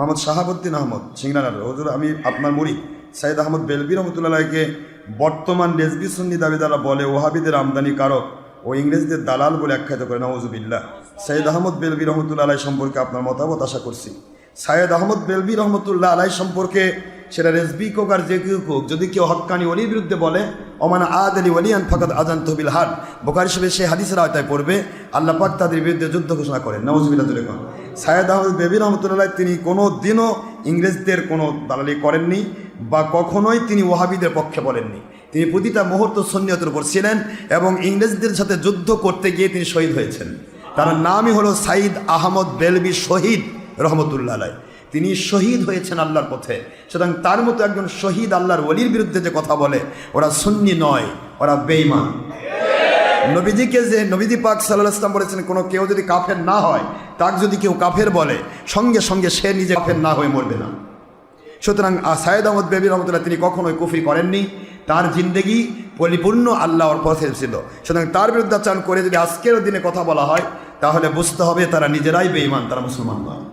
মোহাম্মদ শাহাবুদ্দিন আহমদ সিংরানার হজুর আমি আপনার মরি সাইদ আহমদ বেলবি রহমতুল্লাহকে বর্তমান রেজবি সুন্নি দাবিদারা বলে ওহাবিদের আমদানি কারক ও ইংরেজদের দালাল বলে আখ্যায়িত করে নওয়াজুবিল্লাহ সাইদ আহমদ বেলবি রহমতুল্লাহ সম্পর্কে আপনার মতামত আশা করছি। সাইদ আহমদ বেলবি রহমতুল্লাহ আলাই সম্পর্কে সেটা রেজবি কোক আর যে কেউ কোক যদি কেউ হক্কানি অলির বিরুদ্ধে বলে, অমান আদ আলী ওলিয়ান ফাকাদ আজান তহবিল হাট বোকার হিসেবে সে হাদিসের আওতায় পড়বে, আল্লাহ পাক তাদের বিরুদ্ধে যুদ্ধ ঘোষণা করেন। নওয়াজুবিল্লাহ জুড়ে কোন। সাইদ আহমদ বেবি রহমতুল্লাহ তিনি কোনো দিনও ইংরেজদের কোনো দালালি করেননি বা কখনোই তিনি ওহাবিদের পক্ষে বলেননি। তিনি প্রতিটা মুহূর্ত সন্নিয়তের উপর ছিলেন এবং ইংরেজদের সাথে যুদ্ধ করতে গিয়ে তিনি শহীদ হয়েছেন। তার নামই হলো সাইদ আহমদ বেলবি শহীদ। রহমতুল্লাহ আলাই তিনি শহীদ হয়েছেন আল্লাহর পথে। সুতরাং তার মতো একজন শহীদ আল্লাহর ওলির বিরুদ্ধে যে কথা বলে, ওরা সুন্নি নয়, ওরা বেইমান নবীজিকে যে নবীজি পাক সাল্লাহ ইসলাম বলেছেন, কোনো কেউ যদি কাফের না হয়, তাকে যদি কেউ কাফের বলে, সঙ্গে সঙ্গে সে নিজে কাফের না হয়ে মরবে না। সুতরাং সায়েদ আহমদ বেবি রহমতুল্লাহ তিনি কখনোই কুফরি করেননি। তার জিন্দগি পরিপূর্ণ আল্লাহর পথে ছিল। সুতরাং তার বিরুদ্ধাচারণ করে যদি আজকের দিনে কথা বলা হয়, তাহলে বুঝতে হবে তারা নিজেরাই বেঈমান, তারা মুসলমান নয়।